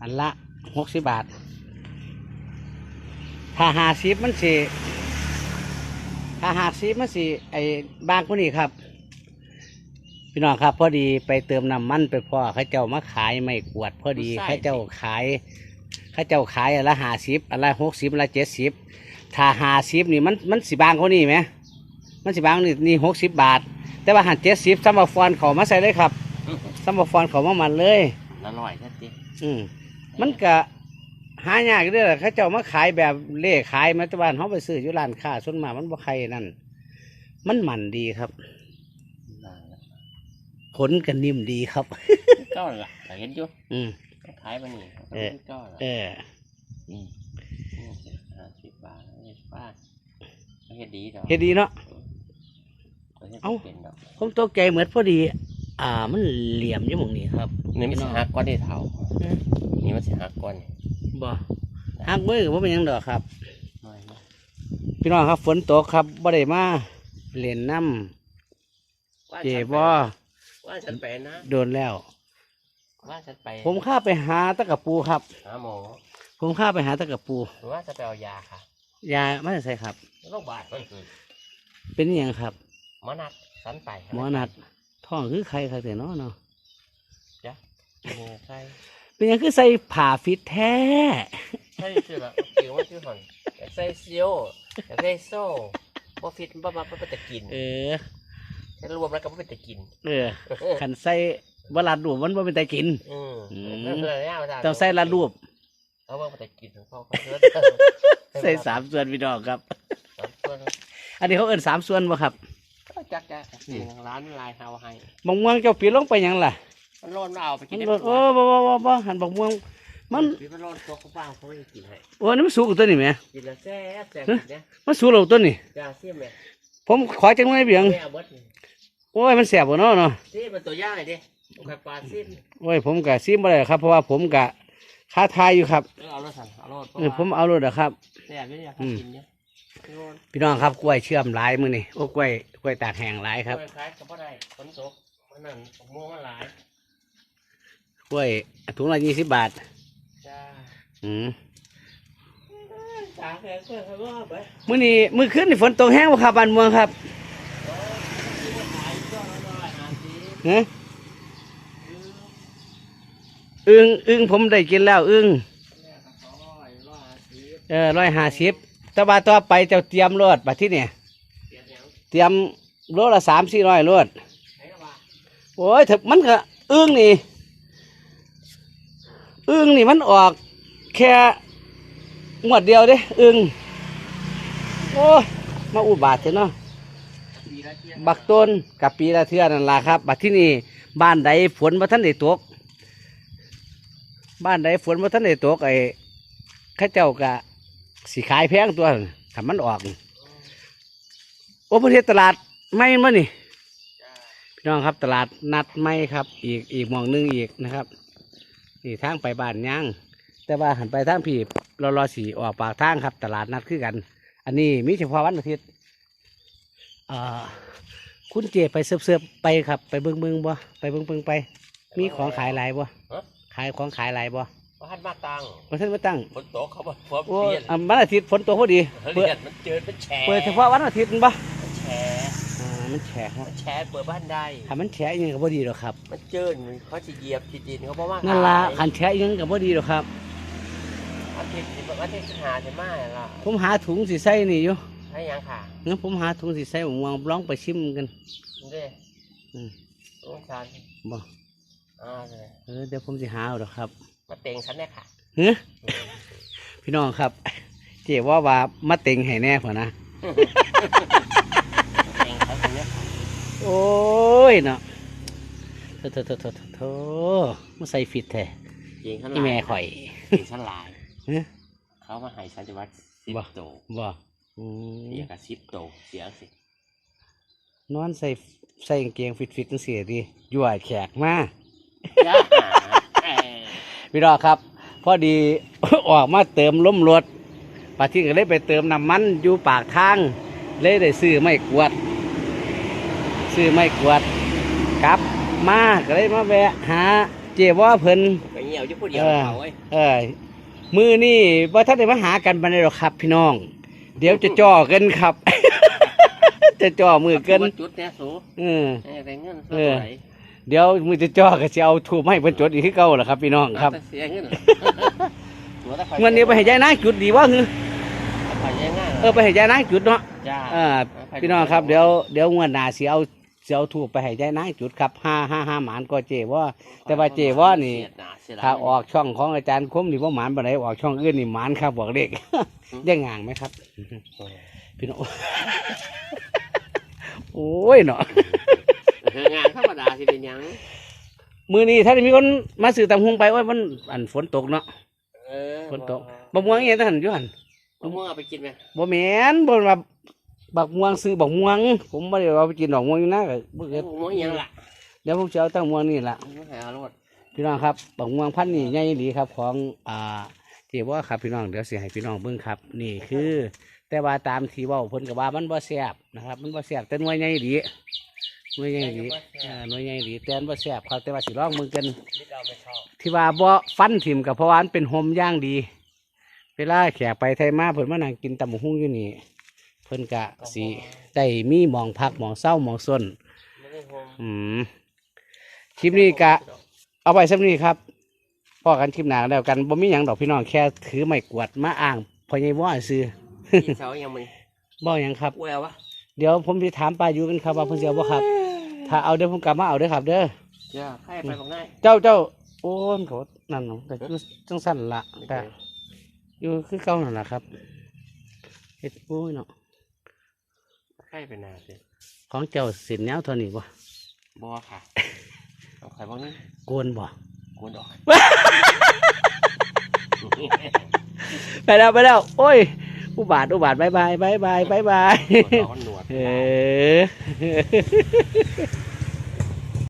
อันละหกสิบบาท ถ้าหาสิบมันสิถ้าหาสิบมันสิไอ้บางคนนี้ครับ พี่น้องครับ พอดีไปเติมน้ำมันไปพ่อเขาเจ้ามาขายไม่กวด พอดีเขาเจ้าขายเขาเจ้าขายอันละหาสิบอันละหกสิบอันละเจ็ดสิบถ้าหาสิบนี่มันมันสิบางกว่านี้ไหมมันสิบางนี่นี่หกสิบบาท แต่ว่าหันเจ็ดสิบซัมบอฟอนเขามาใส่เลยครับซัมบอฟอนเขามามันเลยละร้อยแค่ติอืม มันก็หายากเด้อเขาเจ้ามาขายแบบเล่ขายมาแตะวันเขาไปซื้ออยู่ร้านค้าส่วนมากมันบ่ใครนั่น มันหมันดีครับ ผลกันนิ่มดีครับก็ล่ะแต่เห็นอยู่อืมขายมานี่เออก็ล่ะเอออืมห้าสิบบาทห้าสิบบาทเฮ็ดดีดอกเฮ็ดดีเนาะเฮ็ดเอ้า เป็นดอกผมตกใจเหมือนพอดี อ่า มันเหลี่ยมอยู่หมองนี้ครับ นี่มันสิหักก้อนได้เท่าอืม นี่มันสิหักก้อนนี่บ่หักมือก็บ่เป็นหยังดอกครับน้อยนะพี่น้องครับฝนตกครับบ่ได้มาเล่นน้ำว่าเจ็ฉันบไปบ่ว่าฉันไปนะ โดนแล้ว ว่าฉันไป ผมข้าไปหาตะกะปูครับ หาหมอ ผมข้าไปหาตะกะปูหรือว่าจะไปเอายาค่ะ ยาไม่ใส่ครับโรงพยาบาลมันคือเป็นอหย่างครับ หมอนัดสันไปหมอนัดท้องคือใครครับแต่เนาะเนาะจ้ะนี่ใช่ เป็นหยังคือใส่ผ่าฟิตแท้ ใช่คือแบบผิวมันคือห่อนอยากใส่เซียวอยากใส่โซ่บ่ฟิตบ่บ่บ่เป็นตะกินเออแต่รวมแล้วก็บ่เป็นตะกิน เออขันใส่บลัดรูปมันบ่เป็นแต่กิน อืมอืมเออเนี่ยาต้องใส่ลัดรูปเขาบอกเป็นตะกินของเขาเขาเอิ้นใส่สามส่วนพี่น้องครับสามส่วนอันนี้เขาเอิ้นสามส่วนบ่ครับก็จักจักสิร้านลายเฮาให้บักม่วงเจ้าปีลงไปหยังล่ะ มันร้อนเอาไปกิมันนได้บ่โอ้บ่บ่บ่บ่หันบักม่วงมันพี่มันร้อนตัวเขาบ้างเขาไม่ให้กินให้โอ้นี่มันสูงกว่าตัวนี้แหมกินแล้วแซ่บแซ่บกินเนี่ยมันสูงแล้วตัวนี้ยาเสียมเนี่ยผมขอจังไว้เบียงแม่เอาเบิดนี่โอ้ยมันแสบบ่เนาะเนาะนี่มันตัวย่างไงดิเอาไข่ปลาซิมโอ้ยผมก็ซิมบ่ได้ครับเพราะว่าผมก็ค้าทายอยู่ครับเออเอารถสั่งเอารถเพราะเออว่าผมเอารถอะครับ แซ่บไม่อยากอืมกินเนี่ยร้อนพี่น้องครับกล้วยเชื่อมหลายมื้อนี่โอ้กล้วยกล้วยตากแห้งหลายครับคล้ายๆกับว่าได้ฝนตกมันนั่นมะม่วงมันหลาย กล้วยถุงละยี่สิบบาท จ้าอืมจ้าแค่เพื่อนเขาว่าไปมื้อนี้มื้อคืนนี่ฝนตกแห้งบ่ครับบ้านเมืองครับขายก็ร้อยห้าสิบฮะอึ้งอึ้งผมได้กินแล้วอึ้งเนี่ยก็สองร้อยร้อยห้าสิบเออร้อยห้าสิบต่บาต่อไปเจ้าเตรียมรถบัดที่เนี่ยเสียเสียงเตรียมรถละสามสี่ร้อยรถใช้ว่าโอ้ยถึงมันก็อึ้งนี่ อึ้งนี่มันออก แค่งวดเดียวเด้อึ้งโอ้ยมาอุบาทเถอะเนาะบักต้นกับปีละเทื่อนั่นล่ะครับ บัดที่นี่บ้านใดฝนมาท่านได้ตก บ้านใดฝนมาท่านได้ตกไอ้ข้าเจ้ากะสีขายแพงตัวถ้ามันออก โอ้ประเทศตลาดไม่มานี่พี่น้องครับตลาดนัดไม่ครับ อีกอีกมองหนึงอีกนะครับ นี่ทางไปบ้านย่างแต่ว่าหันไปทางผีรอรอสีออกปากทางครับ ตลาดนัดคือกัน อันนี้มีเฉพาะวันอาทิตย์อ่าคุณเจไปเสิร์ฟๆไปครับ ไปเบิ้งเบิ้งบ่ไปเบิ้งเบิ้งไป มีของขายหลายบ่ฮะขายของขายหลายบ่บ้านมาตังมาท่านมาตั้งฝนตกเขาบอกว่าโอ้เปลี่ยนอ่าวันอาทิตย์ฝนตกพอดีเปเปิลี่ดยนมันเจอเป็นแฉเปิดเฉพาะวันอาทิตย์นั่นบ่มันแฉอ่า มันแฉครับมันแฉเปิดบ้านได้ถ้ามันแฉอยังก็บ่ดีหรอกครับ มันเจินเขาจะเหยียบจีดินเขาบอกว่านั่นละขาขัยนแฉอยังก็บ่ดีหรอกครับอาทิตย์สิบอาทิตย์สิบหาใช่ไหมล่ะผมหาถุงสีใส่นี่อยู่ให้ยังค่ะงั้นผมหาถุงสีใส่ผมวางลองไปชิมกันนี่เด้อืมลูกชายบ่อ่าเลยเออเดี๋ยวผมสิหาเอาดอกครับ มาเต็งฉันเนี่ยค่ะเฮ้ยพี่น้องครับ เจ๊ว่าว่ามาเต็งให้แน่พอนะ เต็งเขาคนเนี้ยค่ะ โอ้ยเนาะโถโถโถโถโถโถมาใส่ฟิตแท้เก่งฉันหอีลายแม่ข่อยเก่งฉันหลายเฮ้ยเขามาให้ฉันจะวัดสิบบ่โตบ่อืมเสียกับสิบโตเสียสินอนใส่ใส่กางเกงฟิตฟิตจังซี่ดิยั่วแขกมาย่าเอ้ยพี่น้องครับ พอดี ออกมาเติมล้มรถปาที่ก็เลยไปเติมน้ำมันอยู่ปากทางเลยได้ซื้อไม่กวด ซื้อไม่กวดกลับมาก็เลยมาแวะหาเจว่าเพิ่นไปเงียบยวอยู่ผู้เดียวเออเขาเว้ยเออมือนี่ว่าท่านได้มาหากันบันไดหรอกครับพี่น้อง เดี๋ยวจะจ่อกันครับ จะจ่อมือกันจุดเนี่ยสูเออให้ได้เงินเอเท่าอไหร่เดี๋ยวมือจะจ่อก็จะเอาถูกให้เพิ่นจดอีกคือเก่าล่ะครับ พี่น้องครับแต่เสียเงินตัวตะไคร้เงินนี้ไปให้ยายนางจุดดีว่าคือไปยังง่ายเออไปให้ยายนางจุดเนาะจ้าเออพี่น้องครับเดี๋ยวเดี๋ยวงวดหน้าสิเอา สิเอาถูกไปให้ยายนางจุดครับห้าห้าห้าหมานก็เจว่าแต่ว่าเจว่านี่เสียดหเสียหลังถ้าออกช่องของอาจารย์คมนี่ว่าหมานบ่ได้ออกช่องอื่นนี่หมานครับบอกเลขยังงางไหมครับพี่น้องโอ้ยเนาะเอองานธรรมดาสิเป็นหยังมือนี้ถ้าได้มีคนมาซื้อตำฮุงไปโอ้ยมันอันฝนตกเนาะเออฝนตกบักม่วงเงี้ยท่านอยู่หันมะม่วงเอาไปกินไหมบ่แม่นบ่ว่า บักม่วงซื้อบักม่วง ผมบ่ได้เอาไปกินดอกม่วงอยู่นะก็บ่เกิดมะม่วงอิหยังล่ะเดี๋ยวผมจะเอาตั้งม่วงนี่ล่ะมะม่วงหายรถพี่น้องครับบักม่วงพันธุ์นี่ใหญ่อีหลีครับของอ่าที่ว่าครับพี่น้องเดี๋ยวสิให้พี่น้องเบิ่งครับ นี่คือ แต่ว่าตามที่เว้าเพิ่นก็ว่ามันบ่แซ่บนะครับ มันบ่แซ่บแต่หน่วยใหญ่อีหลีหน่วยใหญ่อีหลีอ่าหน่วยใหญ่อีหลีแต่มันบ่แซ่บครับแต่ว่าสิลองมึงกัน นิดเอาไปชอบที่ว่าบ่ฟันถิ่มกับเพราะว่ามันเป็นโฮมย่างดี เวลาแขกไปไทยมาเพิ่นมานั่งกินตำบักหุ่งอยู่นี่ เพิ่นกะสิได้มีหมองพักหมองเศร้าหมองส้นไม่ได้โฮมอืมคลิปนี้กะ เอาไปสักนี้ครับพอกันคลิปหน้าแล้วกันบ่มีหยังดอกพี่น้องแค่ถือไม้กวาดมาอ่างพอใหญ่ว่าซื้อกินเช้ายังมันบ่หยังครับ แวววะเดี๋ยวผมจะถามป้าอยู่กันครับว่าเพิ่นสิเอาบ่ครับ ถ้าเอาเดี๋ยวผมกลับมาเอาเด้อครับ เด้อจ้าใครไปบอกง่ายเจ้าเจ้าโอ้ยโถนั่นเนาะแต่อยู่จังสั่นละแต่อยู่คือเก่านั่นล่ะครับเฮ็ดโอ้ยเนาะ ใครไปนาสิของเจ้าสินแนวเท่านี้บ่บัวค่ะเอาใครบ้างนี่โกนบ่กวนดอกไปแล้วไปแล้ว โอ้ย อุบาทอุบาทบายบายบายบายบายบาย หนวด เออ